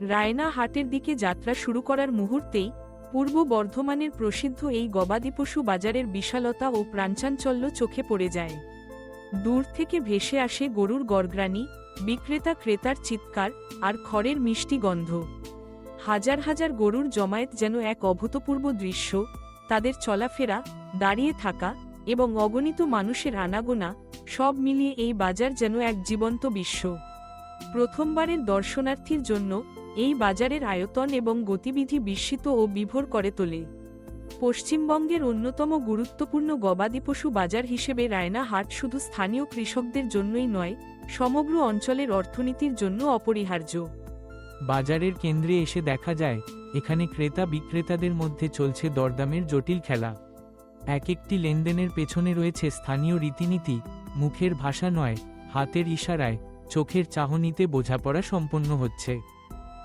রায়না হাটের দিকে যাত্রা শুরু করার মুহূর্তেই পূর্ব বর্ধমানের প্রসিদ্ধ এই গবাদি পশু বাজারের বিশালতা ও প্রাঞ্চাঞ্চল্য চোখে পড়ে যায়। দূর থেকে ভেসে আসে গরুর গরগ্রানি বিক্রেতা ক্রেতার চিৎকার আর খড়ের মিষ্টি গন্ধ। হাজার হাজার গরুর জমায়েত যেন এক অভূতপূর্ব দৃশ্য, তাদের চলাফেরা, দাঁড়িয়ে থাকা এবং অগণিত মানুষের আনাগোনা সব মিলিয়ে এই বাজার যেন এক জীবন্ত বিশ্ব। প্রথমবারের দর্শনার্থীর জন্য এই বাজারের আয়তন এবং গতিবিধি বিস্মিত ও বিভোর করে তোলে। পশ্চিমবঙ্গের অন্যতম গুরুত্বপূর্ণ গবাদি পশু বাজার হিসেবে রায়না হাট শুধু স্থানীয় কৃষকদের জন্যই নয়, সমগ্র অঞ্চলের অর্থনীতির জন্য অপরিহার্য। বাজারের কেন্দ্রে এসে দেখা যায়, এখানে ক্রেতা বিক্রেতাদের মধ্যে চলছে দরদামের জটিল খেলা। এক একটি লেনদেনের পেছনে রয়েছে স্থানীয় রীতিনীতি, মুখের ভাষা নয়, হাতের ইশারায়, চোখের চাহনিতে বোঝাপড়া সম্পন্ন হচ্ছে।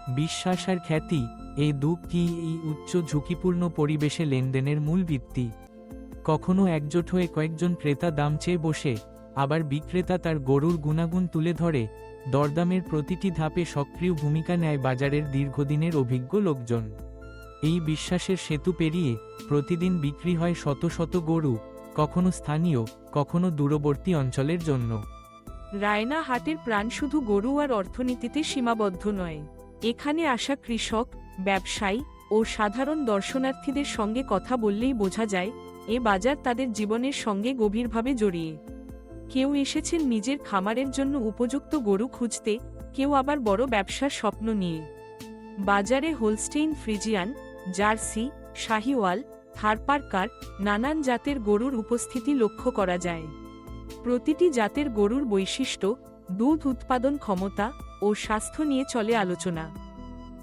বিশ্বাস আর খ্যাতি, এই দু কি এই উচ্চ ঝুঁকিপূর্ণ পরিবেশে লেনদেনের মূল ভিত্তি। কখনো একজোট হয়ে কয়েকজন ক্রেতা দাম চেয়ে বসে, আবার বিক্রেতা তার গরুর গুণাগুণ তুলে ধরে, দরদামের প্রতিটি ধাপে সক্রিয় ভূমিকা নেয় বাজারের দীর্ঘদিনের অভিজ্ঞ লোকজন। এই বিশ্বাসের সেতু পেরিয়ে প্রতিদিন বিক্রি হয় শত শত গরু, কখনো স্থানীয়, কখনো দূরবর্তী অঞ্চলের জন্য। রায়না হাটের প্রাণ শুধু গরু আর অর্থনীতিতে সীমাবদ্ধ নয়। এখানে আসা কৃষক, ব্যবসায়ী ও সাধারণ দর্শনার্থীদের সঙ্গে কথা বললেই বোঝা যায়, এ বাজার তাদের জীবনের সঙ্গে গভীরভাবে জড়িয়ে। কেউ এসেছেন নিজের খামারের জন্য উপযুক্ত গরু খুঁজতে, কেউ আবার বড় ব্যবসার স্বপ্ন নিয়ে। বাজারে Holstein Friesian, Jersey, Sahiwal, Tharparkar, নানান জাতের গরুর উপস্থিতি লক্ষ্য করা যায়। প্রতিটি জাতের গরুর বৈশিষ্ট্য দুধ উৎপাদন ক্ষমতা ও স্বাস্থ্য নিয়ে চলে আলোচনা।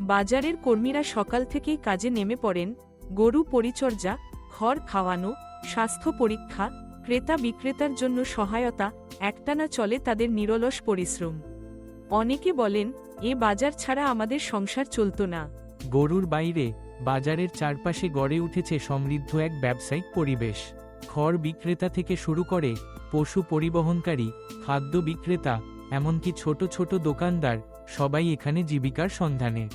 বাজারের কর্মীরা সকাল থেকেই কাজে নেমে পড়েন, গরু পরিচর্যা, খড় খাওয়ানো, স্বাস্থ্য পরীক্ষা, ক্রেতা বিক্রেতার জন্য সহায়তা, একটানা চলে তাদের নিরলস পরিশ্রম। অনেকে বলেন, এ বাজার ছাড়া আমাদের সংসার চলত না। গরুর বাইরে, বাজারের চারপাশে গড়ে উঠেছে সমৃদ্ধ এক ব্যবসায়িক পরিবেশ। খড় বিক্রেতা থেকে শুরু করে পশু পরিবহনকারী, খাদ্য বিক্রেতা এমনকি ছোট ছোট দোকানদার সবাই এখানে জীবিকার সন্ধানে।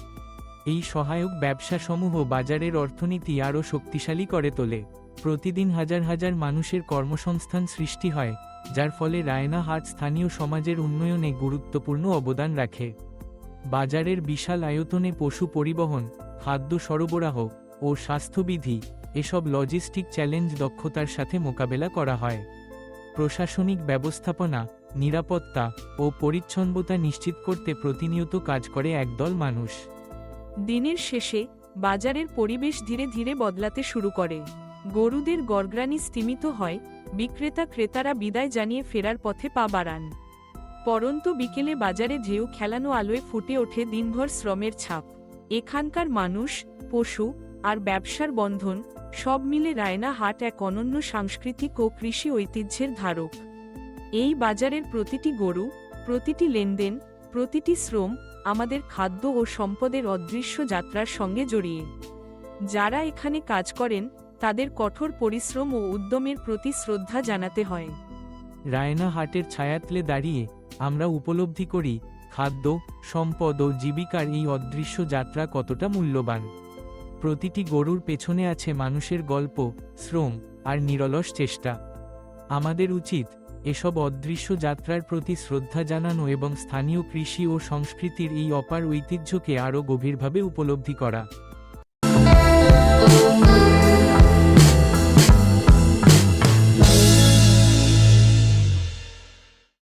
এই সহায়ক ব্যবসাসমূহ বাজারের অর্থনীতি আরও শক্তিশালী করে তোলে। প্রতিদিন হাজার হাজার মানুষের কর্মসংস্থান সৃষ্টি হয়, যার ফলে রায়না হাট স্থানীয় সমাজের উন্নয়নে গুরুত্বপূর্ণ অবদান রাখে। বাজারের বিশাল আয়তনে পশু পরিবহন, খাদ্য সরবরাহ ও স্বাস্থ্যবিধি এসব লজিস্টিক চ্যালেঞ্জ দক্ষতার সাথে মোকাবেলা করা হয়। প্রশাসনিক ব্যবস্থাপনা নিরাপত্তা ও পরিচ্ছন্নতা নিশ্চিত করতে প্রতিনিয়ত কাজ করে একদল মানুষ। দিনের শেষে বাজারের পরিবেশ ধীরে ধীরে বদলাতে শুরু করে। গরুদের গরগ্রানি স্তিমিত হয়, বিক্রেতা ক্রেতারা বিদায় জানিয়ে ফেরার পথে পা বাড়ান। পরন্ত বিকেলে বাজারে ঢেউ খেলানো আলোয় ফুটে ওঠে দিনভর শ্রমের ছাপ। এখানকার মানুষ, পশু আর ব্যবসার বন্ধন সব মিলে রায়না হাট এক অনন্য সাংস্কৃতিক ও কৃষি ঐতিহ্যের ধারক। এই বাজারের প্রতিটি গরু, প্রতিটি লেনদেন, প্রতিটি শ্রম আমাদের খাদ্য ও সম্পদের অদৃশ্য যাত্রার সঙ্গে জড়িয়ে। যারা এখানে কাজ করেন, তাদের কঠোর পরিশ্রম ও উদ্যমের প্রতি শ্রদ্ধা জানাতে হয়। রায়না হাটের ছায়াতলে দাঁড়িয়ে আমরা উপলব্ধি করি, খাদ্য, সম্পদ ও জীবিকার এই অদৃশ্য যাত্রা কতটা মূল্যবান। প্রতিটি গরুর পেছনে আছে মানুষের গল্প, শ্রম আর নিরলস চেষ্টা। আমাদের উচিত এসব অদৃশ্য যাত্রার প্রতি শ্রদ্ধা জানানো এবং স্থানীয় কৃষি ও সংস্কৃতির এই অপার ঐতিহ্যকে আরও গভীরভাবে উপলব্ধি করা।